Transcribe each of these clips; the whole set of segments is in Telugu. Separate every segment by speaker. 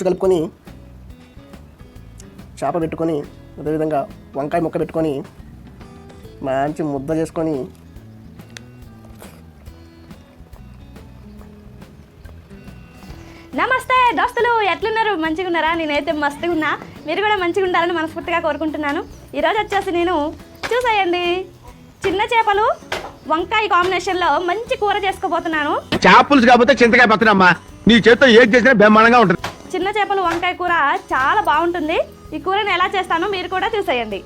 Speaker 1: పులుసు కలుపుకొని చేప పెట్టుకొని అదేవిధంగా వంకాయ ముక్క పెట్టుకొని మంచి ముద్ద చేసుకొని
Speaker 2: నమస్తే దోస్తులు ఎట్లున్నారు? మంచిగా ఉన్నారా నేనైతే మస్తుగా ఉన్నా మీరు కూడా మంచిగా ఉండాలని మనస్ఫూర్తిగా కోరుకుంటున్నాను. ఈరోజు వచ్చేసి నేను చూసేయండి. చిన్న చేపలు వంకాయ కాంబినేషన్లో మంచి కూర చేసుకోబోతున్నాను.
Speaker 3: చేపలుసు కాకపోతే చింతకాయ పచ్చడమ్మా. నీ చేత్తో ఏది చేసినా బ్రహ్మాండంగా ఉంటుంది.
Speaker 2: చిన్న చేపలు వంకాయ కూర చాలా బాగుంటుంది. ఈ కూరని ఎలా చేస్తానో మీరు కూడా చూసేయండి.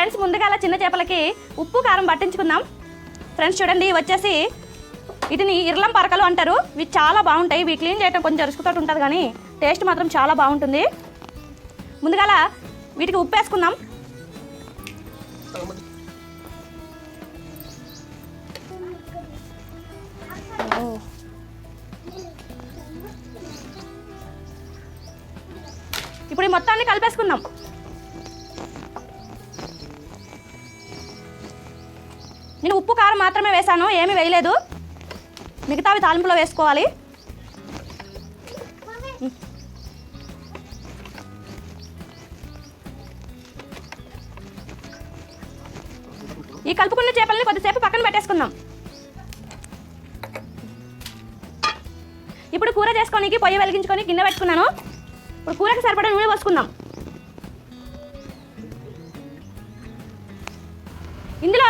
Speaker 2: ఫ్రెండ్స్ ముందుగా అలా చిన్న చేపలకి ఉప్పు కారం పట్టించుకుందాం. ఫ్రెండ్స్ చూడండి వచ్చేసి వీటిని ఇర్లం పరకలు అంటారు. ఇవి చాలా బాగుంటాయి. ఇవి క్లీన్ చేయడం కొంచెం రిస్క్తో ఉంటుంది కానీ టేస్ట్ మాత్రం చాలా బాగుంటుంది. ముందుగా వీటికి ఉప్పు వేసుకుందాం. ఇప్పుడు ఈ మొత్తాన్ని కలిపేసుకుందాం. నేను ఉప్పు కారం మాత్రమే వేశాను ఏమీ వేయలేదు. మిగతావి తాలింపులో వేసుకోవాలి. ఈ కలుపుకున్న చేపల్ని కొద్దిసేపు పక్కన పెట్టేసుకుందాం. ఇప్పుడు కూర చేసుకోనికి పొయ్యి వెలిగించుకొని గిన్నె పెట్టుకున్నాను. ఇప్పుడు కూరకి సరిపడా నూనె పోసుకుందాం.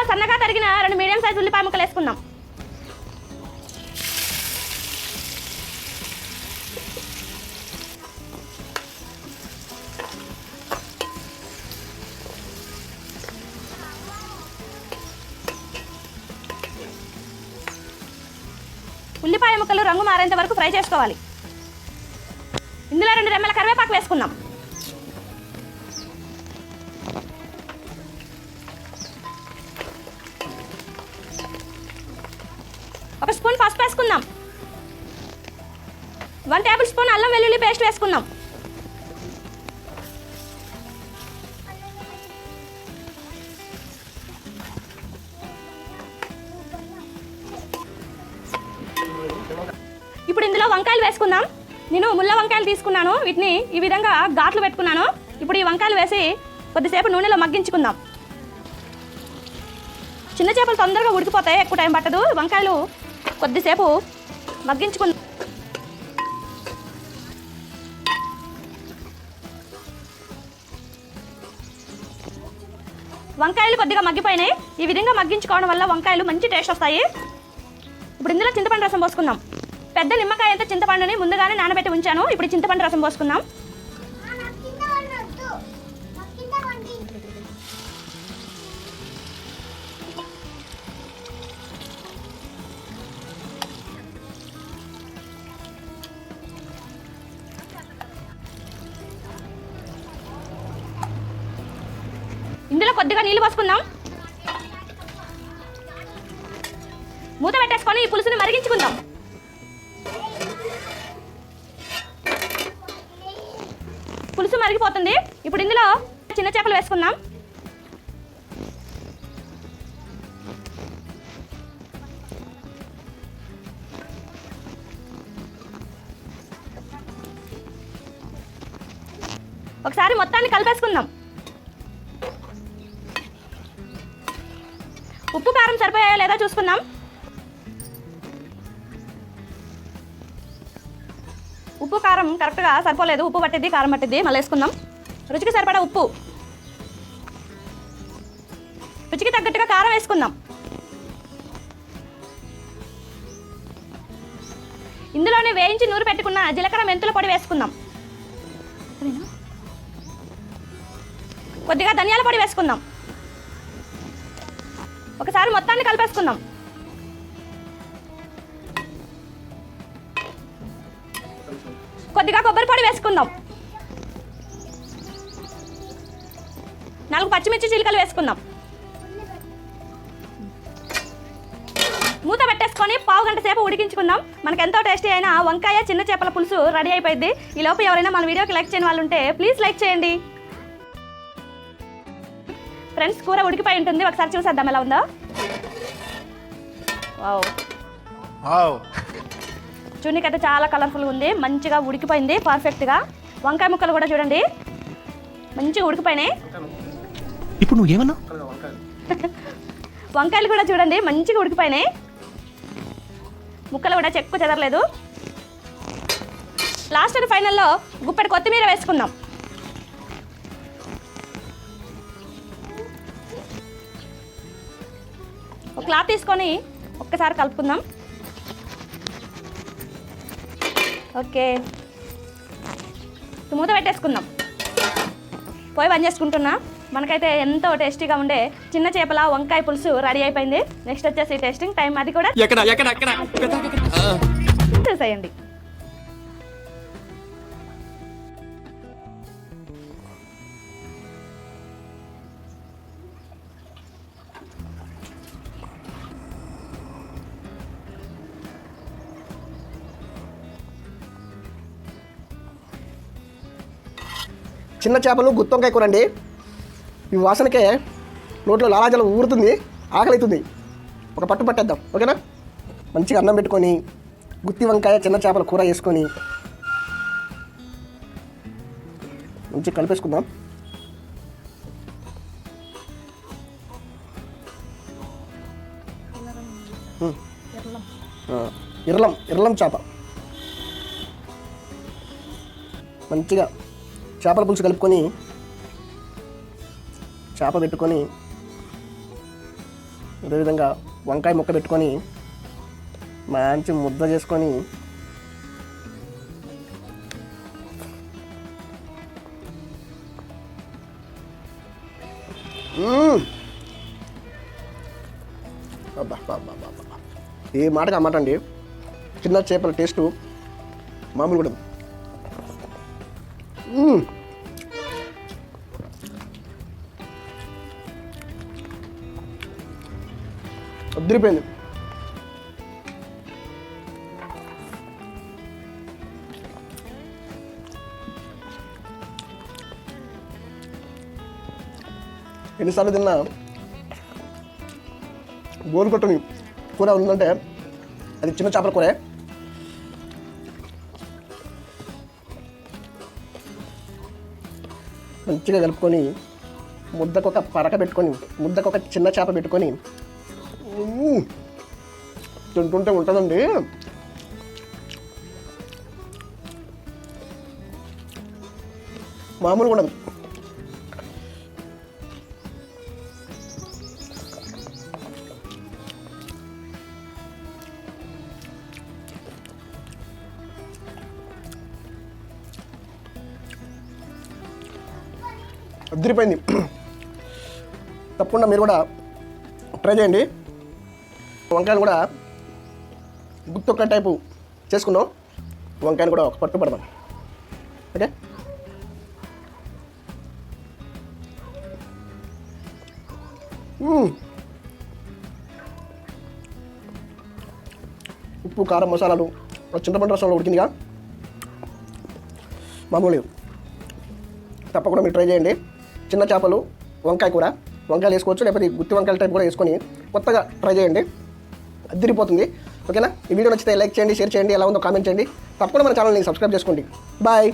Speaker 2: సన్నగా తరిగిన రెండు మీడియం సైజు ఉల్లిపాయ ముక్కలు వేసుకుందాం. ఉల్లిపాయ ముక్కలు రంగు మారేంత వరకు ఫ్రై చేసుకోవాలి. ఇందులో రెండు రెమ్మల కరివేపాకు వేసుకుందాం. వేసుకుందాం. వన్ టేబుల్ స్పూన్ అల్లం వెల్లుల్లి పేస్ట్ వేసుకుందాం. ఇప్పుడు ఇందులో వంకాయలు వేసుకుందాం. నేను ముళ్ళ వంకాయలు తీసుకున్నాను. వీటిని ఈ విధంగా ఘాట్లు పెట్టుకున్నాను. ఇప్పుడు ఈ వంకాయలు వేసి కొద్దిసేపు నూనెలో మగ్గించుకుందాం. చిన్న చేపలు తొందరగా ఉడికిపోతాయి. ఎక్కువ టైం పట్టదు. వంకాయలు కొద్దిసేపు మగ్గించుకుందాం వంకాయలు కొద్దిగా మగ్గిపోయినాయి. ఈ విధంగా మగ్గించుకోవడం వల్ల వంకాయలు మంచి టేస్ట్ వస్తాయి. ఇప్పుడు ఇందులో చింతపండు రసం పోసుకుందాం. పెద్ద నిమ్మకాయ అయితే చింతపండుని ముందుగానే నానబెట్టి ఉంచాను. ఇప్పుడు చింతపండు రసం పోసుకుందాం. ఇందులో కొద్దిగా నీళ్ళు పోసుకుందాం. మూత పెట్టేసుకొని ఈ పులుసుని మరిగించుకుందాం. పులుసు మరిగిపోతుంది. ఇప్పుడు ఇందులో చిన్న చేపలు వేసుకుందాం. ఒకసారి మొత్తాన్ని కలిపేసుకుందాం. ఉప్పు కారం లేదో చూసుకుందాం. ఉప్పు కారం కరెక్ట్గా సరిపోలేదు. ఉప్పు పట్టిద్ది కారం పట్టిద్ది. మళ్ళీ వేసుకుందాం. రుచికి సరిపడా ఉప్పు. రుచికి తగ్గట్టుగా కారం వేసుకుందాం. ఇందులోనే వేయించి నూరు పెట్టుకున్న జీలకర్ర మెంతుల పొడి వేసుకుందాం. కొద్దిగా ధనియాల పొడి వేసుకుందాం. ఒకసారి మొత్తాన్ని కలిపేసుకుందాం. కొద్దిగా కొబ్బరి పొడి వేసుకుందాం. నాలుగు పచ్చిమిర్చి చిలుకలు వేసుకుందాం. మూత పెట్టేసుకొని పావు గంట సేపు ఉడికించుకుందాం. మనకు ఎంతో టేస్టీ అయిన వంకాయ చిన్న చేపల పులుసు రెడీ అయిపోయింది. ఈ లోపు ఎవరైనా మన వీడియోకి లైక్ చేయని వాళ్ళు ఉంటే ప్లీజ్ లైక్ చేయండి. ఫ్రెండ్స్ కూర ఉడికిపోయి ఉంటుంది. ఒకసారి చూసేద్దాం ఎలా ఉందో. చూనికి అయితే చాలా కలర్ఫుల్గా ఉంది. మంచిగా ఉడికిపోయింది పర్ఫెక్ట్గా వంకాయ ముక్కలు కూడా చూడండి. మంచిగా ఉడికిపోయినాయి.
Speaker 4: ఇప్పుడు నువ్వేమన్నా
Speaker 2: వంకాయలు కూడా చూడండి మంచిగా ఉడికిపోయినాయి. ముక్కలు కూడా చెక్కు చెదరలేదు. లాస్ట్ అండ్ ఫైనల్లో గుప్పెడు కొత్తిమీర వేసుకుందాం క్లాత్ తీసుకొని ఒక్కసారి కలుపుకుందాం. ఓకే. మూత పెట్టేసుకుందాం. పోయి బంద్ చేసుకుంటున్నా. మనకైతే ఎంతో టేస్టీగా ఉండే చిన్న చేపల వంకాయ పులుసు రెడీ అయిపోయింది. నెక్స్ట్ వచ్చేసి టేస్టింగ్ టైం అది కూడా చూసేయండి.
Speaker 1: చిన్న చేపలు గుత్తొంకాయ కూర అండి. ఈ వాసనకే నోట్లో లాలాజలం ఊరుతుంది ఆకలి అవుతుంది ఒక పట్టు పట్టేద్దాం ఓకేనా? మంచిగా అన్నం పెట్టుకొని గుత్తి వంకాయ చిన్న చేపల కూర వేసుకొని మంచిగా కలిపేసుకుందాం. ఉమ్. ఆ, ఇర్లం ఇర్లం చేప. మంచిగా చేపల పులుసు కలుపుకొని చేప పెట్టుకొని అదేవిధంగా వంకాయ ముక్క పెట్టుకొని మంచి ముద్ద చేసుకొని మ్మ్. ఏ మాటగా మాట అండి. చిన్న చేపల టేస్టు మామూలు కూడా అద్దరిపోయింది. ఎన్నిసార్లు తిన్నా? బోరు కొట్టని కూర ఉందంటే అది చిన్న చేపల కూరే. మంచిగా కలుపుకొని ముద్దకు ఒక పరక పెట్టుకొని ముద్దకు ఒక చిన్న చేప పెట్టుకొని తింటుంటే ఉంటుందండి. మామూలుగా ఉండదు. అదిరిపోయింది తప్పకుండా మీరు కూడా ట్రై చేయండి. వంకాయలు కూడా గుత్తొక్క టైపు చేసుకుందాం. వంకాయలు కూడా ఒక పట్టు పడదాం. ఓకే? ఉప్పు కారం మసాలాలు. చింతపండు రసంలో ఉడికిందిగా. మామూలు తప్పకుండా మీరు ట్రై చేయండి. చిన్న చేపలు వంకాయ కూర వంకాయలు వేసుకోవచ్చు లేకపోతే గుత్తి వంకాయల టైప్ కూడా వేసుకొని కొత్తగా ట్రై చేయండి. అదిరిపోతుంది ఓకేనా? ఈ వీడియో నచ్చితే లైక్ చేయండి షేర్ చేయండి ఎలా ఉందో కామెంట్ చేయండి. తప్పకుండా మన ఛానల్ని సబ్స్క్రైబ్ చేసుకోండి. బాయ్